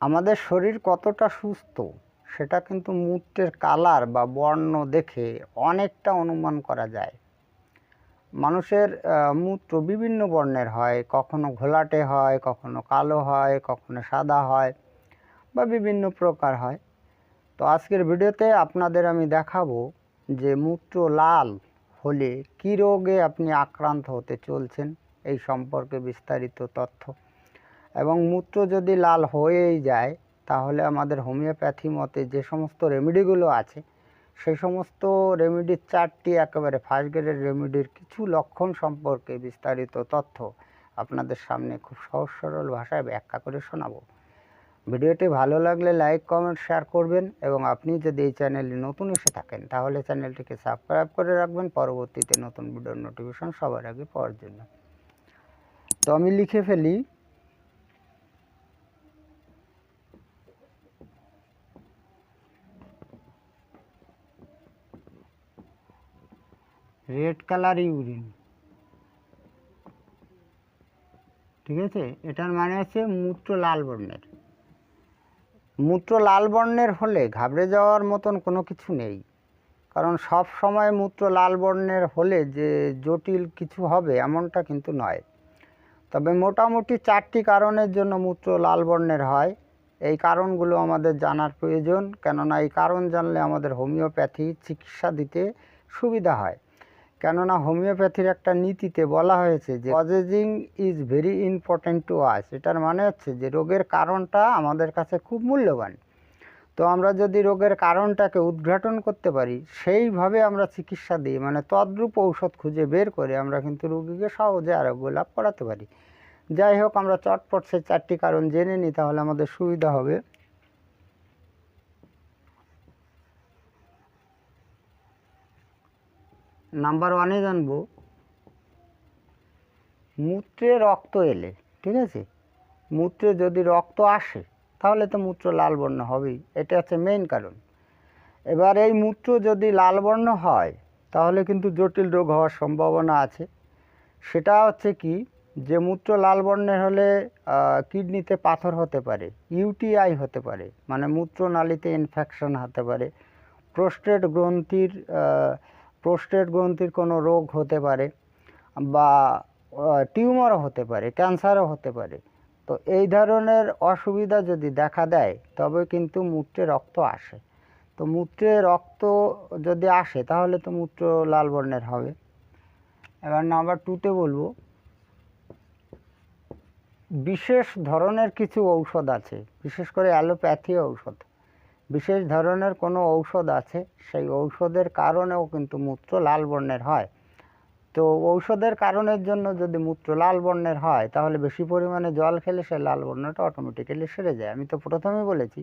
আমাদের শরীর কতটা সুস্থ, সেটা কিন্তু মূত্রের কালার বা বর্ণ দেখে অনেকটা অনুমান করা যায়। মানুষের মূত্র বিভিন্ন বর্ণের হয়, কখনো ঘোলাটে হয়, কখনো কালো হয়, কখনো সাদা হয় বা বিভিন্ন প্রকার হয়। তো আজকের ভিডিওতে আপনাদের আমি দেখাবো যে মূত্র লাল হলে কী রোগে আপনি আক্রান্ত হতে চলছেন, এই সম্পর্কে বিস্তারিত তথ্য। এবং মূত্র যদি লাল হয়েই যায়, তাহলে আমাদের হোমিওপ্যাথি মতে যে সমস্ত রেমেডিগুলো আছে, সেই সমস্ত রেমেডির চারটি একেবারে ফার্স্ট গ্রেডের রেমেডির কিছু লক্ষণ সম্পর্কে বিস্তারিত তথ্য আপনাদের সামনে খুব সহজ সরল ভাষায় ব্যাখ্যা করে শোনাবো। ভিডিওটি ভালো লাগলে লাইক কমেন্ট শেয়ার করবেন এবং আপনি যদি এই চ্যানেলে নতুন এসে থাকেন, তাহলে চ্যানেলটিকে সাবস্ক্রাইব করে রাখবেন। পরবর্তীতে নতুন ভিডিওর নোটিফিকেশন সবার আগে পাওয়ার জন্য। তো আমি লিখে ফেলি রেড কালার ইউরিন। ঠিক আছে? এটার মানে হচ্ছে মূত্র লাল বর্ণের। মূত্র লাল বর্ণের হলে ঘাবড়ে যাওয়ার মতন কোনো কিছু নেই। কারণ সব সময় মূত্র লাল বর্ণের হলে যে জটিল কিছু হবে এমনটা কিন্তু নয়। তবে মোটামুটি চারটি কারণের জন্য মূত্র লাল বর্ণের হয়। এই কারণগুলো আমাদের জানার প্রয়োজন। কেননা এই কারণ জানলে আমাদের হোমিওপ্যাথি চিকিৎসা দিতে সুবিধা হয়। কেননা হোমিওপ্যাথির একটা নীতিতে বলা হয়েছে যে কজেজিং is very important to us. এটার মানে হচ্ছে যে রোগের কারণটা আমাদের কাছে খুব মূল্যবান। তো আমরা যদি রোগের কারণটাকে উদ্ঘাটন করতে পারি, সেইভাবে আমরা চিকিৎসা দিই মানে তদ্রূপ ঔষধ খুঁজে বের করে আমরা কিন্তু রোগীকে সহজে আরোগ্য লাভ করাতে পারি। যাই হোক, আমরা চটপট সেই চারটি কারণ জেনে নিই, তাহলে আমাদের সুবিধা হবে। নাম্বার ওয়ানে জানব, মূত্রে রক্ত এলে, ঠিক আছে? মূত্রে যদি রক্ত আসে, তাহলে তো মূত্র লাল বর্ণ হবেই, এটা হচ্ছে মেইন কারণ। এবার এই মূত্র যদি লাল বর্ণ হয়, তাহলে কিন্তু জটিল রোগ হওয়ার সম্ভাবনা আছে। সেটা হচ্ছে কি, যে মূত্র লাল বর্ণের হলে কিডনিতে পাথর হতে পারে, ইউটিআই হতে পারে মানে মূত্রনালীতে ইনফেকশন হতে পারে প্রোস্টেট গ্রন্থির প্রোস্টেট গ্রন্থির কোনো রোগ হতে পারে বা টিউমারও হতে পারে, ক্যান্সারও হতে পারে। তো এই ধরনের অসুবিধা যদি দেখা দেয়, তবে কিন্তু মূত্রে রক্ত আসে। তো মূত্রে রক্ত যদি আসে, তাহলে তো মূত্র লাল বর্ণের হবে। এবার নাম্বার টুতে বলব। বিশেষ ধরনের কিছু ঔষধ আছে, বিশেষ করে অ্যালোপ্যাথি ঔষধ। বিশেষ ধরনের কোনো ঔষধ আছে? সেই ঔষধের কারণেও কিন্তু মূত্র লাল বর্ণের হয়। তো ঔষধের কারণের জন্য যদি মূত্র লাল বর্ণের হয়, তাহলে বেশি পরিমাণে জল খেলে সে লাল বর্ণটা অটোমেটিক্যালি সেরে যায়। আমি তো প্রথমেই বলেছি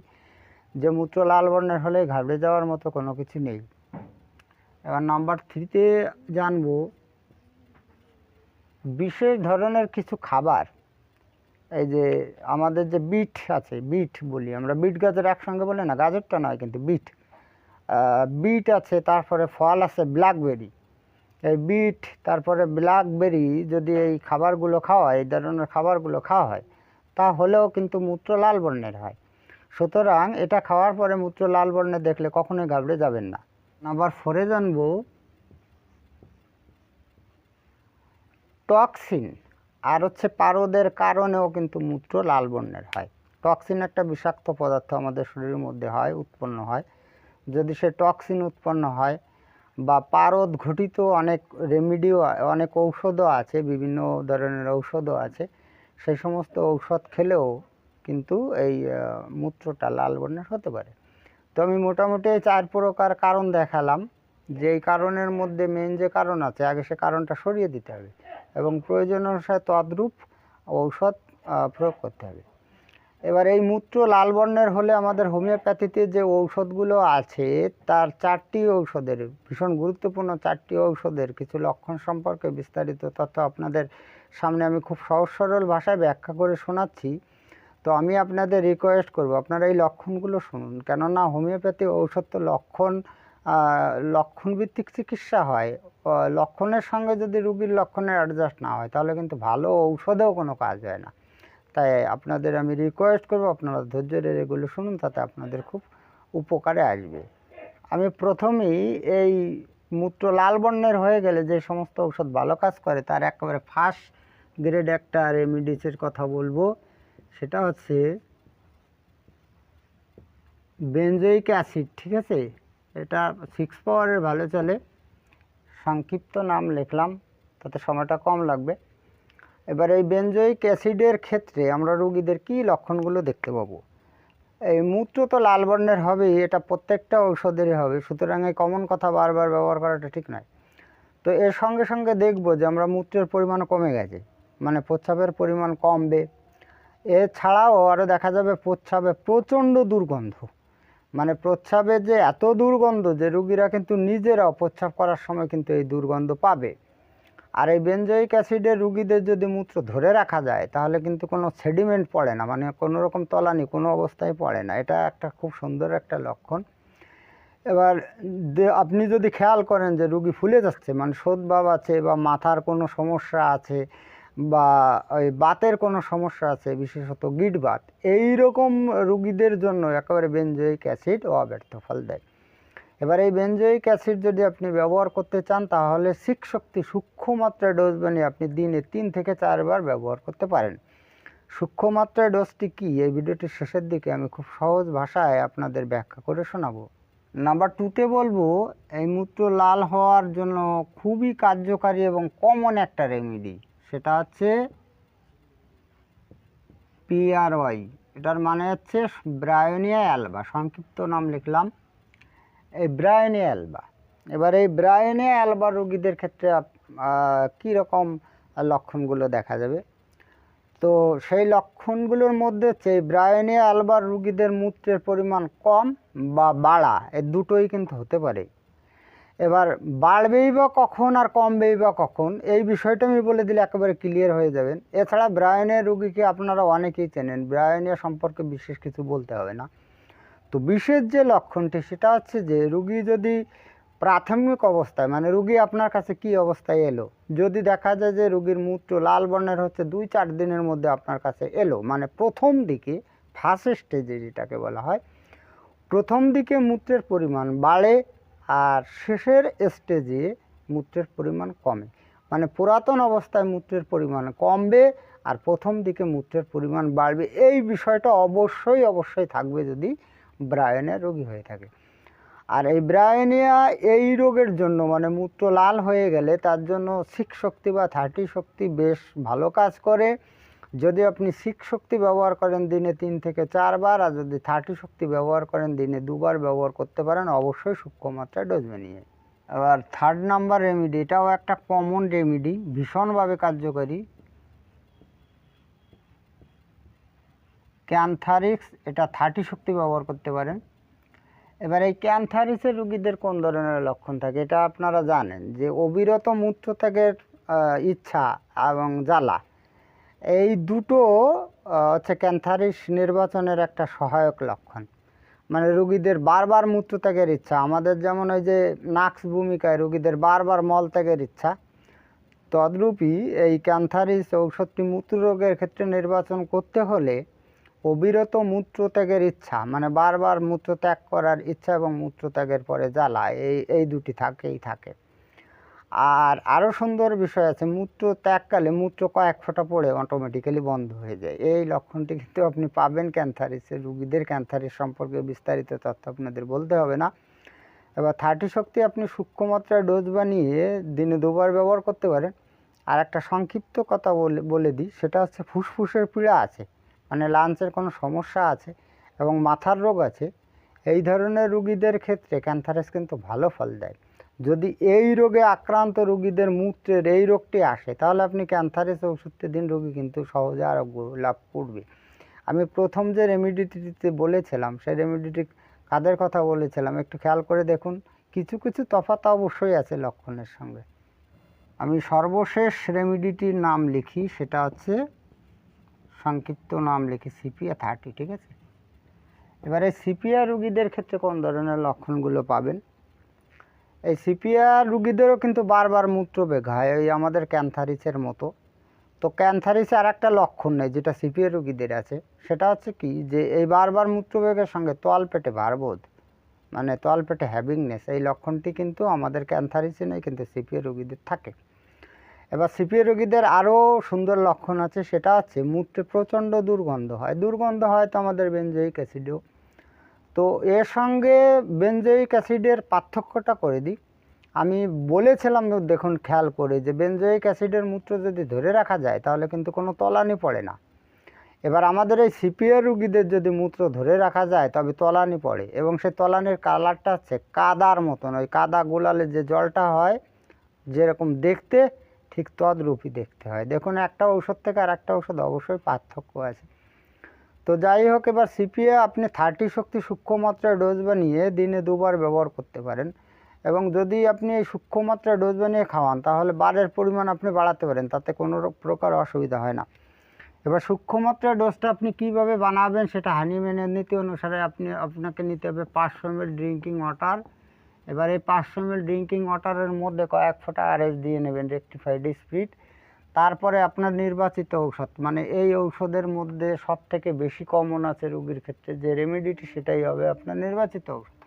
যে মূত্র লাল বর্ণের হলে ঘাবড়ে যাওয়ার মতো কোনো কিছু নেই। এবার নাম্বার থ্রিতে জানব, বিশেষ ধরনের কিছু খাবার এই যে আমাদের যে বিট আছে, বিট বলি, আমরা বিট গাজর একসঙ্গে বলি না, গাজরটা নয় কিন্তু বিট। বিট আছে, তারপরে ফল আছে ব্ল্যাকবেরি এই বিট, তারপরে ব্ল্যাকবেরি যদি এই খাবারগুলো খাওয়া হয়, এই ধরনের খাবারগুলো খাওয়া হয়, তাহলেও কিন্তু মূত্র লাল বর্ণের হয়। সুতরাং এটা খাওয়ার পরে মূত্র লাল বর্ণের দেখলে কখনোই ঘাবড়ে যাবেন না। নাম্বার ফোরে জানব, টক্সিন। আর হচ্ছে পারদের কারণেও কিন্তু মূত্র লাল বর্ণের হয়। টক্সিন একটা বিষাক্ত পদার্থ আমাদের শরীরের মধ্যে হয়, উৎপন্ন হয়। যদি সে টক্সিন উৎপন্ন হয় বা পারদ ঘটিত অনেক রেমিডিও, অনেক ঔষধও আছে, বিভিন্ন ধরনের ঔষধও আছে সেই সমস্ত ঔষধ খেলেও কিন্তু এই মূত্রটা লাল বর্ণের হতে পারে। তো আমি মোটামুটি চার প্রকার কারণ দেখালাম। যে এই কারণের মধ্যে মেন যে কারণ আছে, আগে সে কারণটা সরিয়ে দিতে হবে। এবং প্রয়োজন অনুসারে তদ্রূপ ঔষধ প্রয়োগ করতে হবে। এবার এই মূত্র লাল বর্ণের হলে আমাদের হোমিওপ্যাথিতে যে ঔষধগুলো আছে, তার চারটি ঔষধের, ভীষণ গুরুত্বপূর্ণ চারটি ঔষধের কিছু লক্ষণ সম্পর্কে বিস্তারিত তথ্য আপনাদের সামনে আমি খুব সহজ সরল ভাষায় ব্যাখ্যা করে শোনাচ্ছি। তো আমি আপনাদের রিকোয়েস্ট করব, আপনারা এই লক্ষণগুলো শুনুন। কেননা হোমিওপ্যাথি ঔষধ তো লক্ষণ লক্ষণভিত্তিক চিকিৎসা হয় লক্ষণের সঙ্গে যদি রুগীর লক্ষণের অ্যাডজাস্ট না হয়, তাহলে কিন্তু ভালো ঔষধেও কোনো কাজ হয় না। তাই আপনাদের আমি রিকোয়েস্ট করব, আপনারা ধৈর্য ধরে এগুলো শুনুন, তাতে আপনাদের খুব উপকারে আসবে। আমি প্রথমেই এই মূত্র লাল বর্ণের হয়ে গেলে যে সমস্ত ঔষধ ভালো কাজ করে, তার একেবারে ফার্স্ট গ্রেড একটা রেমিডিসের কথা বলব। সেটা হচ্ছে বেনজোইক অ্যাসিড ঠিক আছে? এটা সিক্স পাওয়ারের ভালো চলে। সংক্ষিপ্ত নাম লিখলাম, তাতে সময়টা কম লাগবে। এবার এই বেনজোইক অ্যাসিডের ক্ষেত্রে আমরা রুগীদের কী লক্ষণগুলো দেখতে পাবো? এই মূত্র তো লাল বর্ণের হবেই, এটা প্রত্যেকটা ঔষধেরই হবে, সুতরাং এই কমন কথা বারবার ব্যবহার করাটা ঠিক নয়। তো এর সঙ্গে সঙ্গে দেখব যে আমরা মূত্রের পরিমাণ কমে গেছে মানে প্রস্রাবের পরিমাণ কমবে। এছাড়াও আরও দেখা যাবে প্রস্রাবে প্রচণ্ড দুর্গন্ধ। মানে প্রস্রাবে যে এত দুর্গন্ধ যে রুগীরা কিন্তু নিজেরাও প্রস্রাব করার সময় কিন্তু এই দুর্গন্ধ পাবে। আর এই বেনজয়িক অ্যাসিডের রুগীদের যদি মূত্র ধরে রাখা যায়, তাহলে কিন্তু কোনো সেডিমেন্ট পড়ে না মানে কোনো রকম তলানি কোনো অবস্থায় পড়ে না। এটা একটা খুব সুন্দর একটা লক্ষণ। এবার আপনি যদি খেয়াল করেন যে রুগী ফুলে যাচ্ছে মানে শোধবাব আছে বা মাথার কোনো সমস্যা আছে বা ওই বাতের কোনো সমস্যা আছে, বিশেষত গিট বাত এই রকম রুগীদের জন্য একেবারে বেনজয়িক অ্যাসিড অব্যর্থ ফল দেয়। এবার এই বেনজয়িক অ্যাসিড যদি আপনি ব্যবহার করতে চান, তাহলে সিক শক্তি সূক্ষ্ম মাত্রায় ডোজ বানিয়ে আপনি দিনে তিন থেকে চারবার ব্যবহার করতে পারেন। সূক্ষ্ম মাত্রায় ডোজটি কী? এই ভিডিওটির শেষের দিকে আমি খুব সহজ ভাষায় আপনাদের ব্যাখ্যা করে শোনাবো। নাম্বার টুতে বলব, এই মূত্র লাল হওয়ার জন্য খুবই কার্যকারী এবং কমন একটা রেমেডি সেটা হচ্ছে পিআরওয়াই এটার মানে হচ্ছে ব্রায়োনিয়া অ্যালবা, সংক্ষিপ্ত নাম লিখলাম। এই ব্রায়োনিয়া অ্যালবা। এবার এই ব্রায়োনিয়া অ্যালবা রোগীদের ক্ষেত্রে কী রকম লক্ষণগুলো দেখা যাবে? তো সেই লক্ষণগুলোর মধ্যে হচ্ছে এই ব্রায়োনিয়া অ্যালবার রুগীদের মূত্রের পরিমাণ কম বা বাড়া, এ দুটোই কিন্তু হতে পারে। এবার বাড়বেই বা কখন আর কমবেই বা কখন, এই বিষয়টা আমি বলে দিলে একেবারে ক্লিয়ার হয়ে যাবেন। এছাড়া ব্রায়নের রুগীকে আপনারা অনেকেই চেনেন, ব্রায়নিয়া সম্পর্কে বিশেষ কিছু বলতে হবে না। তো বিশেষ যে লক্ষণটি, সেটা হচ্ছে যে রুগী যদি প্রাথমিক অবস্থায় মানে রুগী আপনার কাছে কি অবস্থায় এলো? যদি দেখা যায় যে রুগীর মূত্র লাল বর্ণের হচ্ছে দুই চার দিনের মধ্যে আপনার কাছে এলো মানে প্রথম দিকে ফার্স্ট স্টেজে যেটাকে বলা হয়, প্রথম দিকে মূত্রের পরিমাণ বাড়ে আর শেষের স্টেজে মূত্রের পরিমাণ কমে। মানে পুরাতন অবস্থায় মূত্রের পরিমাণ কমবে আর প্রথম দিকে মূত্রের পরিমাণ বাড়বে। এই বিষয়টা অবশ্যই অবশ্যই থাকবে যদি ব্রায়নের রোগী হয়ে থাকে। আর এই ব্রায়নিয়া এই রোগের জন্য মানে মূত্র লাল হয়ে গেলে তার জন্য সিক্স শক্তি বা থার্টি শক্তি বেশ ভালো কাজ করে। যদি আপনি সিক্স শক্তি ব্যবহার করেন দিনে তিন থেকে চারবার আর যদি থার্টি শক্তি ব্যবহার করেন দিনে দুবার ব্যবহার করতে পারেন অবশ্যই সূক্ষ্ম মাত্রায় ডোজ বানিয়ে। এবার থার্ড নাম্বার রেমিডি এটাও একটা কমন রেমিডি ভীষণভাবে কার্যকরী। ক্যানথারিক্স এটা থার্টি শক্তি ব্যবহার করতে পারেন। এবার এই ক্যানথারিসের রুগীদের কোন ধরনের লক্ষণ থাকে এটা আপনারা জানেন যে অবিরত মূত্রত্যাগের আহ, ইচ্ছা এবং জ্বালা। এই দুটো হচ্ছে ক্যান্থারিস নির্বাচনের একটা সহায়ক লক্ষণ। মানে রুগীদের বারবার মূত্রত্যাগের ইচ্ছা। আমাদের যেমন ওই যে নাক্স ভূমিকায় রুগীদের বারবার মলত্যাগের ইচ্ছা তদ্রূপই এই ক্যান্থারিস ঔষধটি মূত্র রোগের ক্ষেত্রে নির্বাচন করতে হলে অবিরত মূত্রত্যাগের ইচ্ছা মানে বারবার মূত্রত্যাগ করার ইচ্ছা এবং মূত্রত্যাগের পরে জ্বালা, এই এই দুটি থাকেই থাকে। আর আরও সুন্দর বিষয় আছে, মূত্র ত্যাগকালে মূত্র কয়েক ফোঁটা পড়ে অটোমেটিক্যালি বন্ধ হয়ে যায়। এই লক্ষণটি কিন্তু আপনি পাবেন ক্যান্সারিসের রুগীদের ক্যান্সারিস সম্পর্কে বিস্তারিত তথ্য আপনাদের বলতে হবে না। এবার থার্টি শক্তি আপনি সূক্ষ্ম মাত্রায় ডোজ বানিয়ে দিনে দুবার ব্যবহার করতে পারেন। আর একটা সংক্ষিপ্ত কথা বলে বলে দিই, সেটা হচ্ছে ফুসফুসের পীড়া আছে মানে লাঞ্চের কোনো সমস্যা আছে এবং মাথার রোগ আছে। এই ধরনের রুগীদের ক্ষেত্রে ক্যান্সারাস কিন্তু ভালো ফল দেয়। যদি এই রোগে আক্রান্ত রুগীদের মূত্রের এই রোগটি আসে, তাহলে আপনি ক্যান্সারেস ওষুধটি দিন, রোগী কিন্তু সহজে আরোগ্য লাভ করবে। আমি প্রথম যে রেমিডিটিতে বলেছিলাম, সেই রেমিডিটি কাদের কথা বলেছিলাম, একটু খেয়াল করে দেখুন। কিছু কিছু তফাৎ অবশ্যই আছে লক্ষণের সঙ্গে। আমি সর্বশেষ রেমিডিটির নাম লিখি, সেটা হচ্ছে সংক্ষিপ্ত নাম লিখি, সিপিএ থার্টি ঠিক আছে? এবারে সিপিআ রুগীদের ক্ষেত্রে কোন ধরনের লক্ষণগুলো পাবেন? এই সিপিআ রুগীদেরও কিন্তু বারবার মূত্রবেগ হয় ওই আমাদের ক্যান্থারিসের মতো। তো ক্যান্সারিসে আর একটা লক্ষণ নেই, যেটা সিপিএ রোগীদের আছে, সেটা হচ্ছে কি যে এই বারবার মূত্রবেগের সঙ্গে তোয়াল পেটে ভারবোধ মানে তোয়াল পেটে হ্যাভিংনেস, এই লক্ষণটি কিন্তু আমাদের ক্যান্সারিসে নেই, কিন্তু সিপিএ রোগীদের থাকে। এবার সিপিএ রোগীদের আরও সুন্দর লক্ষণ আছে, সেটা হচ্ছে মূত্রে প্রচণ্ড দুর্গন্ধ হয়। দুর্গন্ধ হয় তো আমাদের বেনজয়িক অ্যাসিডেও। তো এর সঙ্গে বেনজয়িক অ্যাসিডের পার্থক্যটা করে দিই। আমি বলেছিলাম দেখুন, খেয়াল করে যে বেনজয়িক অ্যাসিডের মূত্র যদি ধরে রাখা যায়, তাহলে কিন্তু কোনো তলানি পড়ে না। এবার আমাদের এই সিপিএ রুগীদের যদি মূত্র ধরে রাখা যায়, তবে তলানি পড়ে এবং সেই তলানির কালারটা হচ্ছে কাদার মতন। ওই কাদা গোলালে যে জলটা হয়, যেরকম দেখতে, ঠিক তদ্রূপই দেখতে হয়। দেখুন, একটা ঔষধ থেকে আর একটা ঔষধ অবশ্যই পার্থক্য আছে। তো যাই হোক, এবার সিপিএ আপনি থার্টি শক্তি সূক্ষ্ম মাত্রায় ডোজ বানিয়ে দিনে দুবার ব্যবহার করতে পারেন। এবং যদি আপনি এই সূক্ষ্ম মাত্রায় ডোজ বানিয়ে খাওয়ান, তাহলে বারের পরিমাণ আপনি বাড়াতে পারেন, তাতে কোনো প্রকার অসুবিধা হয় না। এবার সূক্ষ্ম মাত্রায় ডোজটা আপনি কীভাবে বানাবেন সেটা হানিম্যানের নীতি অনুসারে আপনি, আপনাকে নিতে হবে পাঁচশো এম ড্রিঙ্কিং ওয়াটার এবার এই পাঁচশো এম ড্রিঙ্কিং ওয়াটারের মধ্যে কয়েক ফোঁটা আরএস দিয়ে নেবেন রেকটিফাইড স্পিরিট তারপরে আপনার নির্বাচিত ঔষধ মানে এই ঔষধের মধ্যে সব থেকে বেশি কমন আছে রোগীর ক্ষেত্রে, যে রেমেডিটি সেটাই হবে আপনার নির্বাচিত ঔষধ।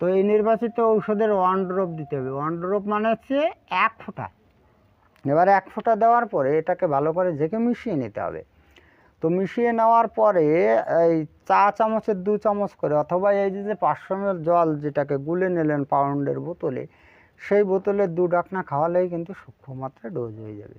তো এই নির্বাচিত ঔষধের ওয়ান ড্রপ দিতে হবে। ওয়ান ড্রপ মানে হচ্ছে এক ফোঁটা। এবার এক ফোঁটা দেওয়ার পরে এটাকে ভালো করে ঝেঁকে মিশিয়ে নিতে হবে। তো মিশিয়ে নেওয়ার পরে এই চা চামচের দু চামচ করে অথবা এই যে পাঁচশো জল যেটাকে গুলে নিলেন পাউন্ডের বোতলে, সেই বোতলে দু ডাকনা খাওয়ালেই কিন্তু সূক্ষ্ম মাত্রায় ডোজ হয়ে যাবে।